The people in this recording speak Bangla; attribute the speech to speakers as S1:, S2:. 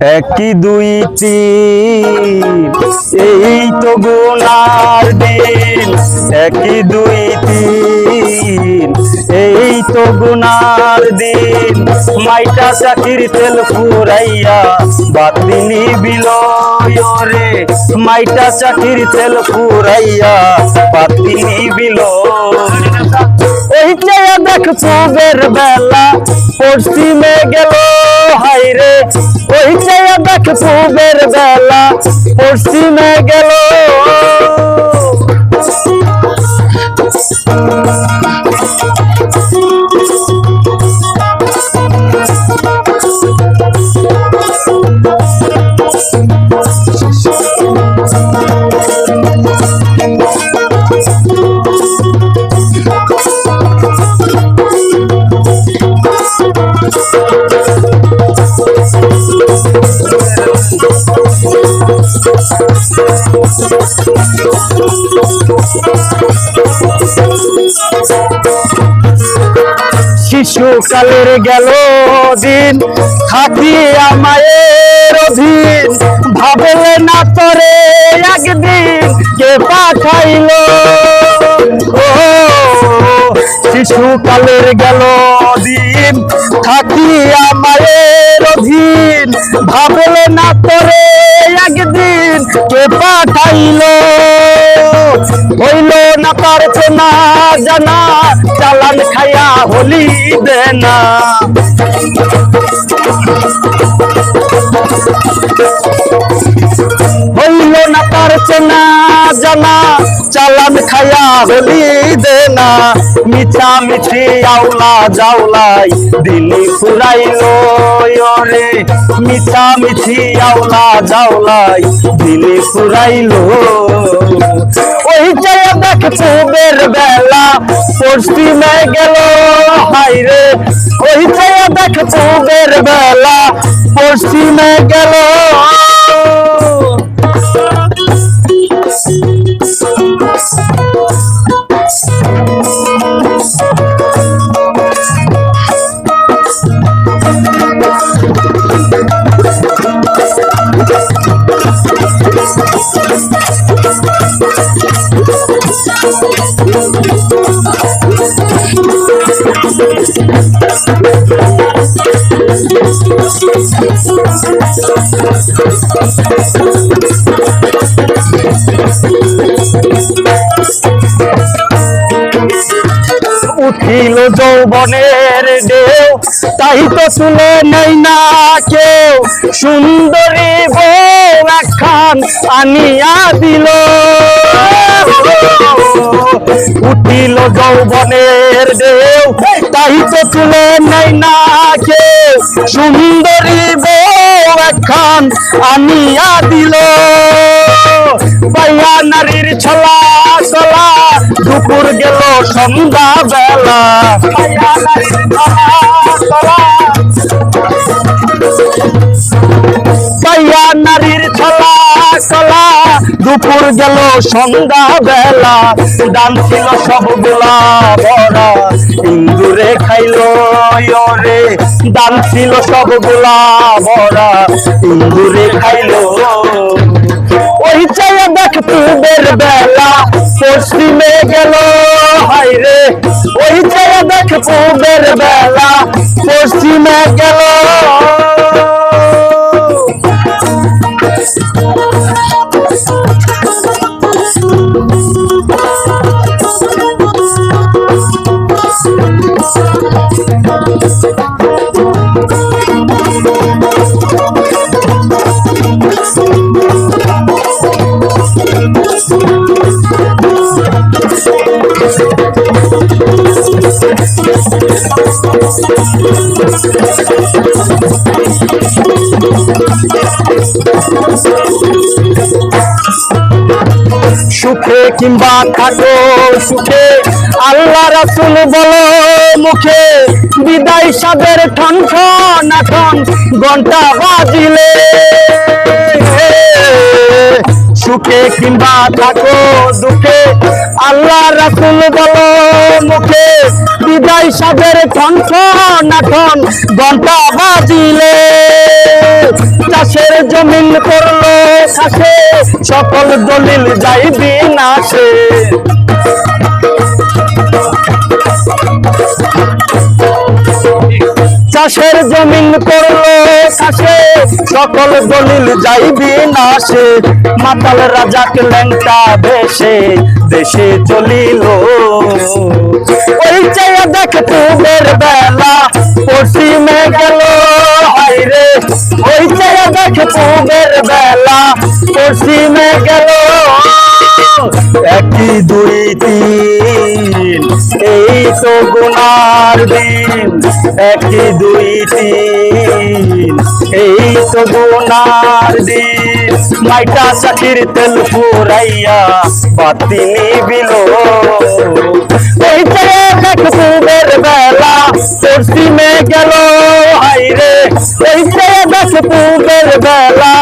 S1: একই দুই তিন এই তো গুনার দিন। একই দুই তিন এই তো গুনার দিন। মাইটা চাকির তেল ফুরাইয়া বাতিনি বিলয় রে। মাইটা চাকির তেল ফুরাইয়া বাতিনি বিলয় ওই চেয়ে দেখ বেলা, পশ্চিমে গেল হাইরে ওই চেয়ে দেখ পূবের বেলা পশ্চিমে গেল। শিশুকালের গেল দিন। থাকি আমায়ের অধীন ভাবলে না তরে একদিন কে পাঠাইল। ও, শিশুকালের গেল দিন থাকি আমায়ের অধীন ভাবলে না তরে একদিন কে পাঠাইল। হইল না পারছে না জানা চালান খায়া হলি দেনা হইল না পারছে না জানা চালান খায়া হলি দেনা মিছা মিছি আউলা জাউলাই দিলি ফুরাইলো রে মিছা মিছি আউলা জাউলাই দিলি ফুরাইলো। ওই যে দেখ পূবের বেলা পশ্চিমে গেল হাইরে ওই যে দেখ পূবের বেলা পশ্চিমে গেল। উঠিল যৌবনের ঢেউ, তাই তো তুলে নাই না কেউ। সুন্দরী বউ একখান আনিয়া দিল। উঠিল যৌবনের ঢেউ তাই তো তুলে নাই না কেউ সুন্দরী বউ এখন আনিয়া দিল। পাইয়া নারীর ছলা চলা দুপুর গেল সন্ধ্যা বেলা পাইয়া নারীর ছলা চলা দুপুর গেল সন্ধ্যা বেলা দান ছিল সবগুলা বড়া ইন্দুরে খাইলো রে দান ছিল সবগুলা বড়া ইন্দুরে খাইলো। ওই চাইয়া দেখ পূবের বেলা, পশ্চিমে গেল হাইরে ওই চাইয়া দেখ পূবের বেলা, পশ্চিমে গেল। সুখে কিংবা থাকো সুখে আল্লাহ রাসুল বলো মুখে বিদায় সাদের ঠন ঠন ঘণ্টা বাজিলে। সুখ কিংবা থাকো দুঃখে, আল্লাহ রাসুল বলো মুখে, বিদায় সাদের কণ্ঠ নাটন ঘণ্টা বাজিলে। চাষের জমিন করল চাষে সকল দলিল যাইবি নাশে চাষের জমিন করল চাষে সকল দলিল যাইবি নাশে মাতাল রাজাকে ল্যাংটা বেশে দেশে চলিল। ওই চেয়ে দেখ পুবের বেলা, পশ্চিমে গেল হাইরে ওই চেয়ে দেখ পুবের বেলা, পশ্চিমে গেল। একই দুই তিন, এই তো গুনার দিন। একই দুই তিন। এই তো গুনার দিন মাইটা চাকির তেল পুরাইয়া বাতি নিবিল এই যে দেখ পুবের বেলা পশ্চিমে গেল। হাইরে এই যে দেখ বেলা